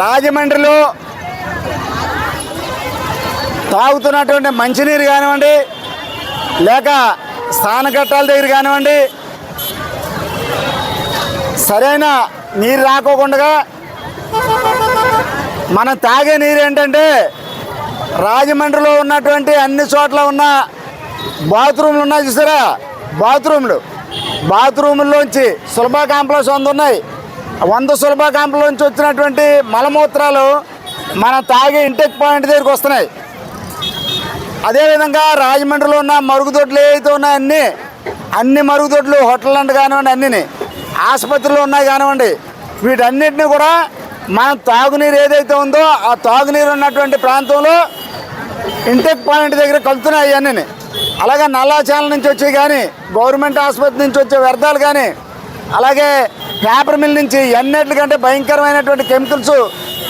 రాజమండ్రిలో తాగుతున్నటువంటి మంచినీరు కానివ్వండి లేక స్థానఘట్టాల దగ్గర కానివ్వండి సరైన నీరు రాకోకుండా మనం తాగే నీరు ఏంటంటే రాజమండ్రిలో ఉన్నటువంటి అన్ని చోట్ల ఉన్న బాత్రూమ్లు ఉన్నాయి చూసారా? బాత్రూమ్లు. బాత్రూముల్లోంచి సులభ కాంప్లెక్స్ వంద ఉన్నాయి. వంద సులభ నుంచి వచ్చినటువంటి మలమూత్రాలు మనం తాగే ఇంటెక్ పాయింట్ దగ్గరికి వస్తున్నాయి. అదేవిధంగా రాజమండ్రిలో ఉన్న మరుగుదొడ్లు ఏవైతే ఉన్నాయో అన్నీ అన్ని మరుగుదొడ్లు హోటల్ అంటే కానివ్వండి అన్నీ ఆసుపత్రులు ఉన్నాయి కానివ్వండి వీటన్నిటిని కూడా మనం తాగునీరు ఏదైతే ఉందో ఆ తాగునీరు ఉన్నటువంటి ప్రాంతంలో ఇంటెక్ పాయింట్ దగ్గర కలుతున్నాయి అన్నీ అలాగే నల్లాచాల నుంచి వచ్చి కానీ గవర్నమెంట్ ఆసుపత్రి నుంచి వచ్చే వ్యర్థాలు కానీ అలాగే పేపర్ మిల్ నుంచి ఎన్నట్లకంటే భయంకరమైనటువంటి కెమికల్స్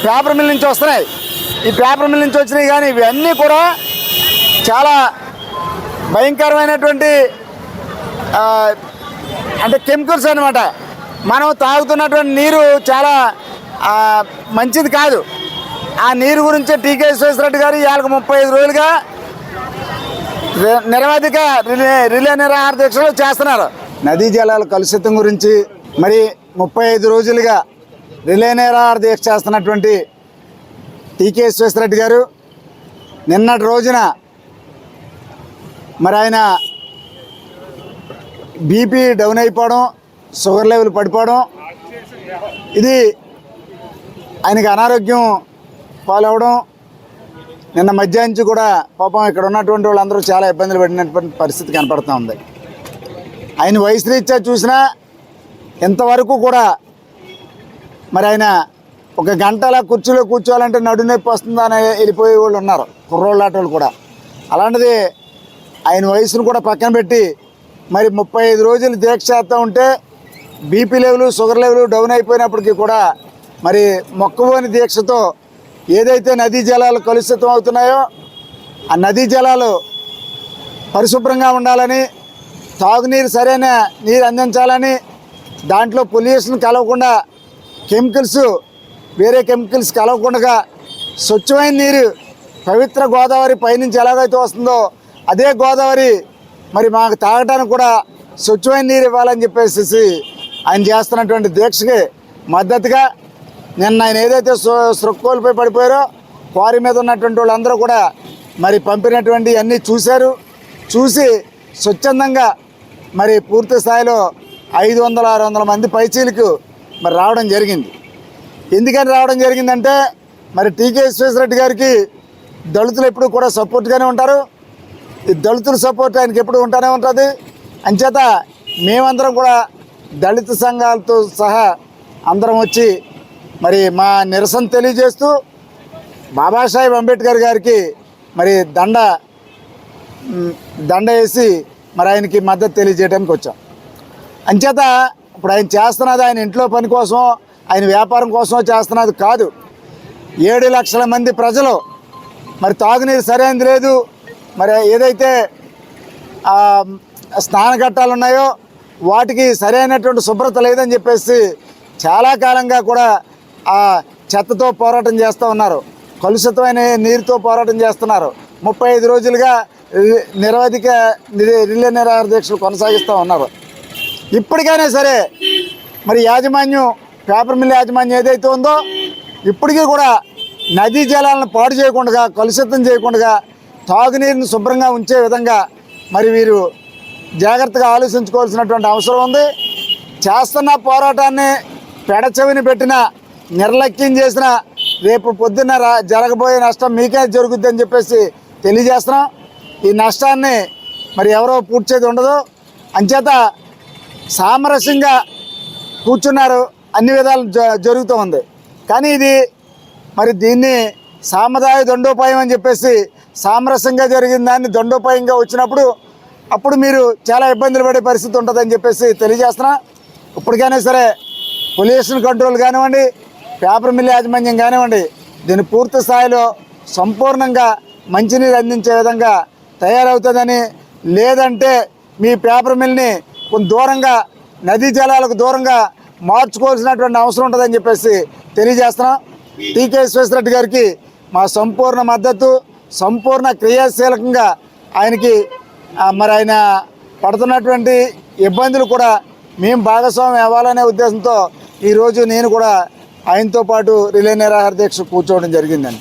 పేపర్ మిల్ నుంచి వస్తున్నాయి. ఈ పేపర్ మిల్ నుంచి వచ్చినాయి కానీ ఇవన్నీ కూడా చాలా భయంకరమైనటువంటి అంటే కెమికల్స్ అనమాట మనం తాగుతున్నటువంటి నీరు చాలా మంచిది కాదు. ఆ నీరు గురించి టీకే విశ్వేశ్వరరెడ్డి గారు ఇవాళకు ముప్పై ఐదు రోజులుగా నిరవధిక రిలే రిలే నిరాహార దీక్షలు చేస్తున్నారు. నదీ జలాల కలుషితం గురించి మరి ముప్పై ఐదు రోజులుగా రిలే నిరాహార దీక్ష చేస్తున్నటువంటి టీకే విశ్వేశ్వరరెడ్డి గారు. నిన్నటి రోజున మరి ఆయన బీపీ డౌన్ అయిపోవడం షుగర్ లెవెల్ పడిపోవడం ఇది ఆయనకి అనారోగ్యం పాలవడం నిన్న మధ్యాహ్నం నుంచి కూడా పాపం ఇక్కడ ఉన్నటువంటి వాళ్ళందరూ చాలా ఇబ్బందులు పడినటువంటి పరిస్థితి కనపడుతూ ఉంది. ఆయన వయసు రీత్యా చూసినా ఇంతవరకు కూడా మరి ఆయన ఒక గంట అలా కుర్చీలో కూర్చోవాలంటే నడు నొప్పి వస్తుందా అని వెళ్ళిపోయే వాళ్ళు ఉన్నారు కుర్రోళ్ళ వాళ్ళు కూడా. అలాంటిది ఆయన వయసును కూడా పక్కన పెట్టి మరి ముప్పై ఐదు రోజులు దీక్ష చేస్తూ ఉంటే BP level sugar level down అయిపోయినప్పటికీ కూడా మరి మొక్కబోని దీక్షతో ఏదైతే నదీ జలాలు కలుషితం అవుతున్నాయో ఆ నదీ జలాలు పరిశుభ్రంగా ఉండాలని తాగునీరు సరైన నీరు అందించాలని దాంట్లో పొల్యూషన్ కలవకుండా కెమికల్స్ వేరే కెమికల్స్ కలవకుండా స్వచ్ఛమైన నీరు పవిత్ర గోదావరి పైనుంచి ఎలాగైతే వస్తుందో అదే గోదావరి మరి మాకు తాగడానికి కూడా స్వచ్ఛమైన నీరు ఇవ్వాలని చెప్పేసి ఆయన చేస్తున్నటువంటి దీక్షకి మద్దతుగా నిన్న ఆయన ఏదైతే సృక్కోల్పై పడిపోయారో క్వారీ మీద ఉన్నటువంటి వాళ్ళందరూ కూడా మరి పంపినటువంటి అన్నీ చూశారు. చూసి స్వచ్ఛందంగా మరి పూర్తి స్థాయిలో ఐదు వందల ఆరు వందల మంది పైచీలకు మరి రావడం జరిగింది. ఎందుకని రావడం జరిగిందంటే మరి టీకే విశ్వేశ్వరరెడ్డి గారికి దళితులు ఎప్పుడు కూడా సపోర్ట్గానే ఉంటారు. ఈ దళితుల సపోర్ట్ ఆయనకి ఎప్పుడు ఉంటానే ఉంటుంది. అంచేత మేమందరం కూడా దళిత సంఘాలతో సహా అందరం వచ్చి మరి మా నిరసన తెలియజేస్తూ బాబాసాహెబ్ అంబేద్కర్ గారికి మరి దండ దండ వేసి మరి ఆయనకి మద్దతు తెలియజేయడానికి వచ్చాం. అంచేత ఇప్పుడు ఆయన చేస్తున్నది ఆయన ఇంట్లో పని కోసం ఆయన వ్యాపారం కోసం చేస్తున్నది కాదు. ఏడు లక్షల మంది ప్రజలు మరి తాగునీరు సరైనది లేదు. మరి ఏదైతే స్నానఘట్టాలు ఉన్నాయో వాటికి సరైనటువంటి శుభ్రత లేదని చెప్పేసి చాలా కాలంగా కూడా ఆ చెత్తతో పోరాటం చేస్తూ ఉన్నారు. కలుషితమైన నీరుతో పోరాటం చేస్తున్నారు. ముప్పై ఐదు రోజులుగా నిరవధిక రిలే నిరాహార దీక్షలు కొనసాగిస్తూ ఉన్నారు. ఇప్పటికైనా సరే మరి యాజమాన్యం పేపర్ మిల్ యాజమాన్యం ఏదైతే ఉందో ఇప్పటికీ కూడా నదీ జలాలను పాడు చేయకుండా కలుషితం చేయకుండా తాగునీరుని శుభ్రంగా ఉంచే విధంగా మరి వీరు జాగ్రత్తగా ఆలోచించుకోవాల్సినటువంటి అవసరం ఉంది. చేస్తున్న పోరాటాన్ని పెడచెవిని పెట్టిన నిర్లక్ష్యం చేసిన రేపు పొద్దున్న జరగబోయే నష్టం మీకే జరుగుద్దని చెప్పేసి తెలియజేస్తున్నాం. ఈ నష్టాన్ని మరి ఎవరో పూడ్చేది ఉండదు. అంచేత సామరస్యంగా కూర్చున్నారు అన్ని విధాలు జ జరుగుతూ ఉంది. కానీ ఇది మరి దీన్ని సామదాయ దండోపాయం అని చెప్పేసి సామరస్యంగా జరిగిన దాన్ని దండోపాయంగా వచ్చినప్పుడు అప్పుడు మీరు చాలా ఇబ్బందులు పడే పరిస్థితి ఉంటుందని చెప్పేసి తెలియజేస్తున్నా. ఇప్పటికైనా సరే పొల్యూషన్ కంట్రోల్ కానివ్వండి పేపర్ మిల్ యాజమాన్యం కానివ్వండి దీన్ని పూర్తి స్థాయిలో సంపూర్ణంగా మంచినీరు అందించే విధంగా తయారవుతుందని లేదంటే మీ పేపర్ మిల్ని కొంత దూరంగా నదీ జలాలకు దూరంగా మార్చుకోవాల్సినటువంటి అవసరం ఉంటుందని చెప్పేసి తెలియజేస్తున్నాం. టీకే విశ్వేశ్వరరెడ్డి గారికి మా సంపూర్ణ మద్దతు సంపూర్ణ క్రియాశీలకంగా ఆయనకి మరి ఆయన పడుతున్నటువంటి ఇబ్బందులు కూడా మేము భాగస్వామ్యం అవ్వాలనే ఉద్దేశంతో ఈరోజు నేను కూడా ఆయనతో పాటు రిలే నిరాహార దీక్ష కూర్చోవడం జరిగిందండి.